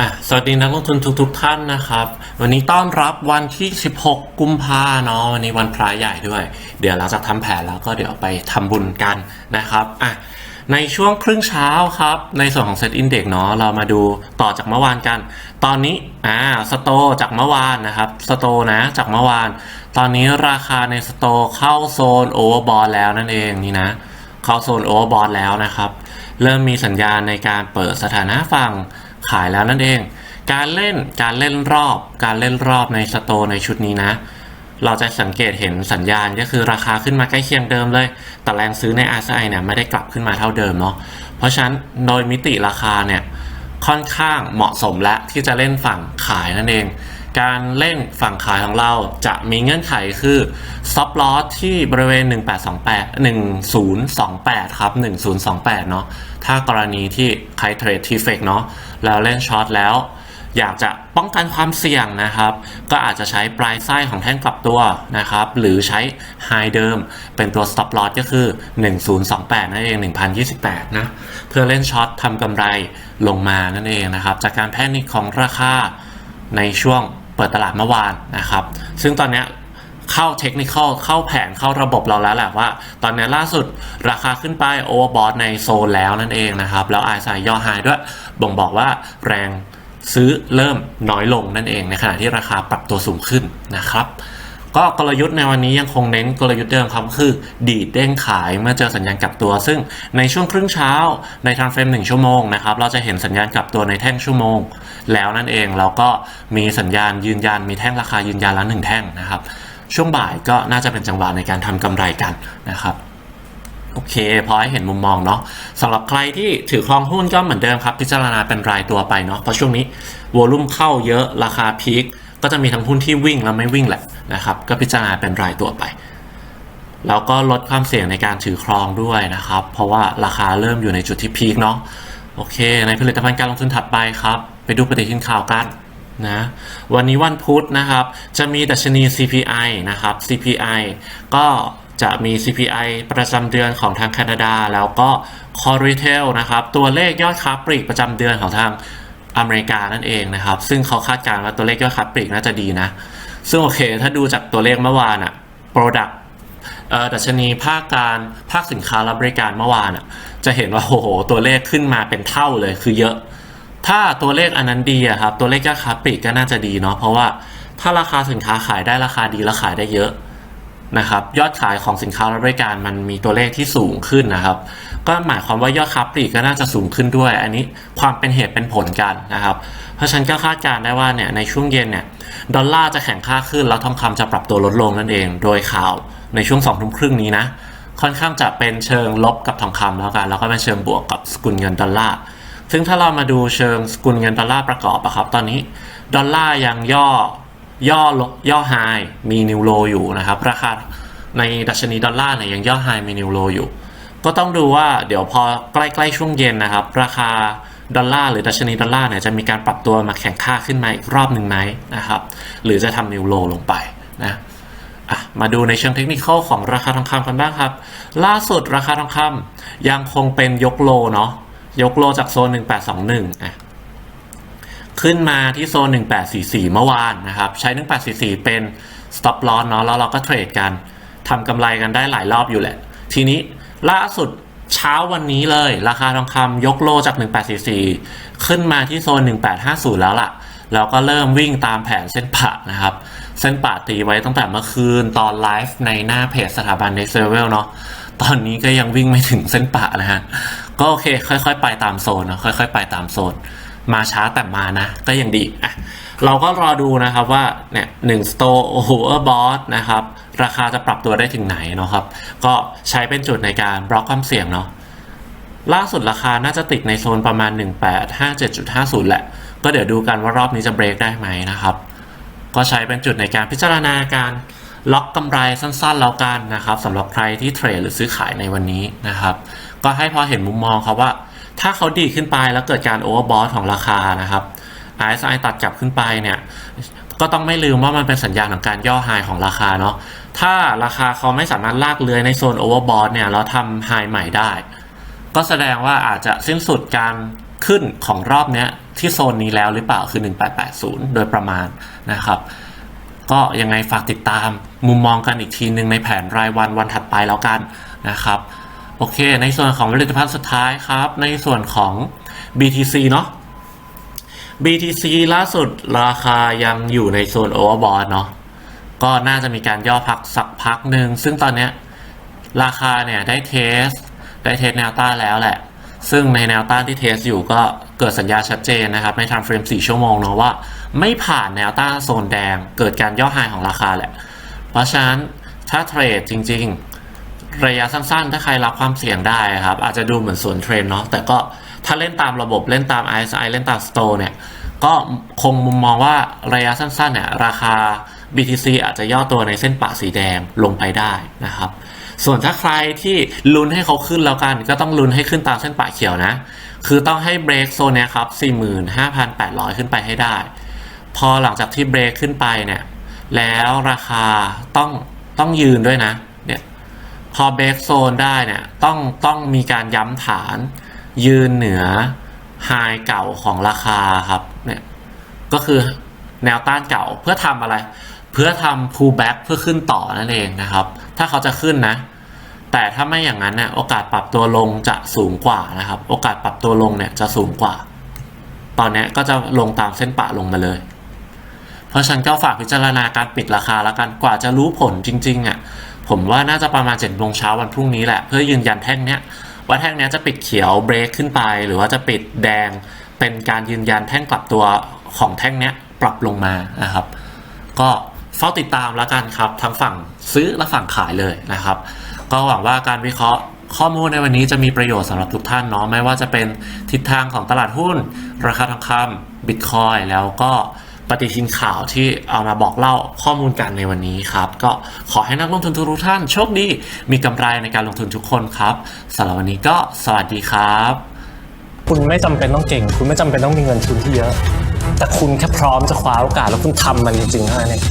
อะสวัสดีนักลงทุนทุกๆทท่านนะครับ วันนี้ต้อนรับวันที่ 16 กุมภาเนาะวันนี้วันพระใหญ่ด้วย เดี๋ยวเราจะทำแผนแล้วก็เดี๋ยวไปทำบุญกันนะครับอะในช่วงครึ่งเช้าครับ ในส่วนของเซตอินเด็กเนาะเรามาดูต่อจากเมื่อวานกัน ตอนนี้อ่าสโตจากเมื่อวานนะครับสโตนะจากเมื่อวาน ตอนนี้ราคาในสโตเข้าโซนโอเวอร์บอลแล้วนั่นเองนี่นะ เข้าโซนโอเวอร์บอลแล้วนะครับ เริ่มมีสัญญาณในการเปิดสถานะฝั่ง ขายแล้วนั่นเอง การเล่นการเล่นรอบ การเล่นรอบในสโตในชุดนี้นะ เราจะสังเกตเห็นสัญญาณก็คือราคาขึ้นมาใกล้เคียงเดิมเลย แต่แรงซื้อใน RSI เนี่ยไม่ได้กลับขึ้นมาเท่าเดิมเนาะเพราะฉะนั้นโดยมิติราคาเนี่ยค่อนข้างเหมาะสมและที่จะเล่นฝั่งขายนั่นเอง การเล่นฝั่งขายของเราจะมีเงื่อนไขคือ stop loss ที่บริเวณ 1828 1028 ครับ 1028 เนาะถ้ากรณีที่ใครเทรดทีเฟกเนาะแล้วเล่นช็อตแล้ว อยากจะป้องกันความเสี่ยงนะครับ ก็อาจจะใช้ปลายไส้ของแท่งกลับตัวนะครับ หรือใช้ไฮเดิมเป็นตัว stop loss ก็คือ 1028 นั่นเอง 1028 นะ เพื่อเล่นช็อตทำกำไรลงมานั่นเองนะครับ จากการแพนิคของราคาในช่วง เปิดตลาดเมื่อวานนะครับ ซึ่งตอนนี้เข้าเทคนิคเข้าแผนเข้าระบบเราแล้วแหละว่า ตอนนี้ล่าสุดราคาขึ้นไปโอเวอร์บอทในโซนแล้วนั่นเองนะครับ แล้วไอซายย่อไฮด้วยบ่งบอกว่าแรงซื้อเริ่มน้อยลงนั่นเองในขณะที่ราคาปรับตัวสูงขึ้นนะครับ ก็กลยุทธ์ในวันนี้ยังคงเน้นกลยุทธ์เดิมครับคือ ดีดเด้งขายเมื่อเจอสัญญาณกลับตัว ซึ่งในช่วงครึ่งเช้าในทางเฟรม1ชั่วโมงนะครับเราจะเห็นสัญญาณกลับตัวในแท่งชั่วโมง แล้วนั่นเองเราก็มีสัญญาณยืนยันมีแท่งราคายืนยันละหนึ่งแท่งนะครับช่วงบ่ายก็น่าจะเป็นจังหวะในการทำกำไรกันนะครับโอเคพอให้เห็นมุมมองเนาะสำหรับใครที่ถือครองหุ้นก็เหมือนเดิมครับ พิจารณาเป็นรายตัวไปเนาะเพราะช่วงนี้วอลุ่มเข้าเยอะราคาพีค ก็จะมีทั้งหุ้นที่วิ่งและไม่วิ่งแหละนะครับ ก็พิจารณาเป็นรายตัวไป แล้วก็ลดความเสี่ยงในการถือครองด้วยนะครับ เพราะว่าราคาเริ่มอยู่ในจุดที่พีคเนาะโอเค ในผลิตภัณฑ์การลงทุนถัดไปครับ ไปดูปฏิทินข่าวกันนะวันนี้วันพุธนะครับ จะมีดัชนี CPI นะครับ CPI ก็จะมี CPI ประจำเดือนของทางแคนาดา แล้วก็ Core Retail นะครับ ตัวเลขยอดค้าปลีกประจำเดือนของทาง อเมริกานั่นเองนะครับ ซึ่งเขาคาดการณ์ว่าตัวเลขยอดค้าปลีกน่าจะดีนะ ซึ่งโอเค ถ้าดูจากตัวเลขเมื่อวานอะ Product ดัชนีภาคการภาคสินค้าและบริการเมื่อวานอะจะเห็นว่าโอ้โหตัวเลขขึ้นมาเป็นเท่าเลยคือเยอะ ถ้าตัวเลขอันนั้นดีอะครับตัวเลขยอดค้าปลีกก็น่าจะดีเนาะเพราะว่าถ้าราคาสินค้าขายได้ราคาดีและขายได้เยอะ นะครับยอดขายของสินค้าและบริการมันมีตัวเลขที่สูงขึ้นนะครับ ก็หมายความว่ายอดค้าปลีกก็น่าจะสูงขึ้นด้วย อันนี้ความเป็นเหตุเป็นผลกันนะครับ เพราะฉะนันก็คาดการณ์ได้ว่าเนี่ยในช่วงเย็นเนี่ยดอลลาร์จะแข็งค่าขึ้นแล้วทองคำจะปรับตัวลดลงนั่นเอง โดยข่าวในช่วงสองทุ่มครึ่งนี้นะค่อนข้างจะเป็นเชิงลบกับทองคำแล้วกันแล้วก็เป็นเชิงบวกกับสกุลเงินดอลลาร์ซึ่งถ้าเรามาดูเชิงสกุลเงินดอลลาร์ประกอบอะครับตอนนี้ดอลลาร์ยังย่อ ย่อย่อไฮมีนิวโลอยู่นะครับราคาในดัชนีดอลลาร์เนี่ยยังย่อไฮมีนิวโลอยู่ ก็ต้องดูว่าเดี๋ยวพอใกล้ๆช่วงเย็นนะครับ ราคาดอลลาร์หรือดัชนีดอลลาร์เนี่ยจะมีการปรับตัวมาแข่งค่าขึ้นมาอีกรอบหนึ่งไหมนะครับ หรือจะทำนิวโลลงไปนะอะมาดูในเชิงเทคนิคของราคาทองคำกันบ้างครับ ล่าสุดราคาทองคำยังคงเป็นยกโลเนาะยกโลจากโซน 1821อะ ขึ้นมาที่โซน 1844 เมื่อวานนะครับ ใช้ 1844 เป็น stop loss เนาะแล้วเราก็เทรดกันทำกำไรกันได้หลายรอบอยู่แหละ ทีนี้ล่าสุดเช้าวันนี้เลย ราคาทองคำยกโลจาก 1844 ขึ้นมาที่โซน 1850 แล้วล่ะแล้วก็เริ่มวิ่งตามแผนเส้นผ่านะครับ เส้นป่าตีไว้ตั้งแต่เมื่อคืนตอนไลฟ์ในหน้าเพจสถาบัน Next Level เนาะตอนนี้ก็ยังวิ่งไม่ถึงเส้นป่านะฮะ ก็โอเค ค่อยๆ ไปตามโซนนะค่อยๆ ไปตามโซน มาช้าแต่มานะ ก็ยังดีอะเราก็รอดูนะครับว่าเนี่ยหนึ่งสโตโอเวอร์บอสนะครับ ราคาจะปรับตัวได้ถึงไหนเนาะครับ ก็ใช้เป็นจุดในการบล็อกความเสี่ยงเนาะล่าสุดราคาน่าจะติดในโซนประมาณ 1857.50 แหละ ก็เดี๋ยวดูกันว่ารอบนี้จะเบรกได้ไหมนะครับ ก็ใช้เป็นจุดในการพิจารณาการล็อกกำไรสั้นๆแล้วกันนะครับสำหรับใครที่เทรดหรือซื้อขายในวันนี้นะครับ ก็ให้พอเห็นมุมมองครับว่า ถ้าเขาดีขึ้นไปแล้วเกิดการโอเวอร์บอทของราคานะครับ RSI ตัดกลับขึ้นไปเนี่ยก็ต้องไม่ลืมว่ามันเป็นสัญญาณของการย่อไฮของราคาเนาะถ้าราคาเขาไม่สามารถลากเลื้อยในโซนโอเวอร์บอทเนี่ยแล้วทำไฮใหม่ได้ ก็แสดงว่าอาจจะสิ้นสุดการขึ้นของรอบเนี้ยที่โซนนี้แล้วหรือเปล่าคือ 1880 โดยประมาณนะครับ ก็ยังไงฝากติดตามมุมมองกันอีกทีหนึ่งในแผนรายวันวันถัดไปแล้วกันนะครับ โอเค ในส่วนของผลิตภัณฑ์สุดท้ายครับ ในส่วนของ BTC เนาะ BTC ล่าสุดราคายังอยู่ในโซน overbought เนาะก็น่าจะมีการย่อพักสักพักหนึ่ง ซึ่งตอนนี้ราคาเนี่ยได้เทส ได้เทสแนวต้านแล้วแหละ ซึ่งในแนวต้านที่เทสอยู่ก็เกิดสัญญาชัดเจนนะครับ ใน time frame 4ชั่วโมงเนาะว่า ไม่ผ่านแนวต้านโซนแดง เกิดการย่อไฮของราคาแหละ เพราะฉะนั้นถ้าเทรดจริง ๆ ระยะสั้นๆ ถ้าใครรับความเสี่ยงได้ครับ อาจจะดูเหมือนสวนเทรนเนาะแต่ก็ถ้าเล่นตามระบบเล่นตาม RSI เล่นตาม Store เนี่ย ก็คงมุมมองว่าระยะสั้นๆเนี่ยราคา BTC อาจจะย่อตัวในเส้นปะสีแดงลงไปได้นะครับ ส่วนถ้าใครที่ลุ้นให้เขาขึ้นแล้วกัน ก็ต้องลุ้นให้ขึ้นตามเส้นปะเขียวนะ คือต้องให้เบรกโซนเนี้ยครับ45,800 ขึ้นไปให้ได้ พอหลังจากที่เบรกขึ้นไปเนี่ยแล้วราคาต้องต้องยืนด้วยนะ พอเบรกโซนได้เนี่ยต้องต้องมีการย้ำฐาน ยืนเหนือไฮเก่าของราคาครับเนี่ยก็คือแนวต้านเก่าเพื่อทำอะไร เพื่อทำ pullback เพื่อขึ้นต่อนั่นเองนะครับ ถ้าเขาจะขึ้นนะ แต่ถ้าไม่อย่างนั้นเนี่ยโอกาสปรับตัวลงจะสูงกว่านะครับ โอกาสปรับตัวลงเนี่ยจะสูงกว่า ตอนนี้ก็จะลงตามเส้นปะลงมาเลย เพราะฉันก็ฝากพิจารณาการปิดราคาแล้วกันกว่าจะรู้ผลจริงๆอะ ผมว่าน่าจะประมาณ7จ็ดโมงเช้าวันพรุ่งนี้แหละ เพื่อยืนยันแท่งเนี้ยว่าแท่งเนี้ยจะปิดเขียวเบรกขึ้นไป หรือว่าจะปิดแดงเป็นการยืนยันแท่งกลับตัวของแท่งเนี้ยปรับลงมานะครับ ก็เฝ้าติดตามแล้วกันครับทั้งฝั่งซื้อและฝั่งขายเลยนะครับ ก็หวังว่าการวิเคราะห์ข้อมูลในวันนี้จะมีประโยชน์สำหรับทุกท่านเนาะไม่ว่าจะเป็นทิศทางของตลาดหุ้น ราคาทองคำบิตคอยแล้วก็ ปฏิทินข่าวที่เอามาบอกเล่าข้อมูลกันในวันนี้ครับ ก็ขอให้นักลงทุนทุกท่านโชคดี มีกำไรในการลงทุนทุกคนครับสำหรับวันนี้ก็สวัสดีครับ คุณไม่จำเป็นต้องเก่ง คุณไม่จำเป็นต้องมีเงินทุนที่เยอะ แต่คุณแค่พร้อมจะคว้าโอกาสแล้วคุณทำมันจริงๆเท่านั้นเอง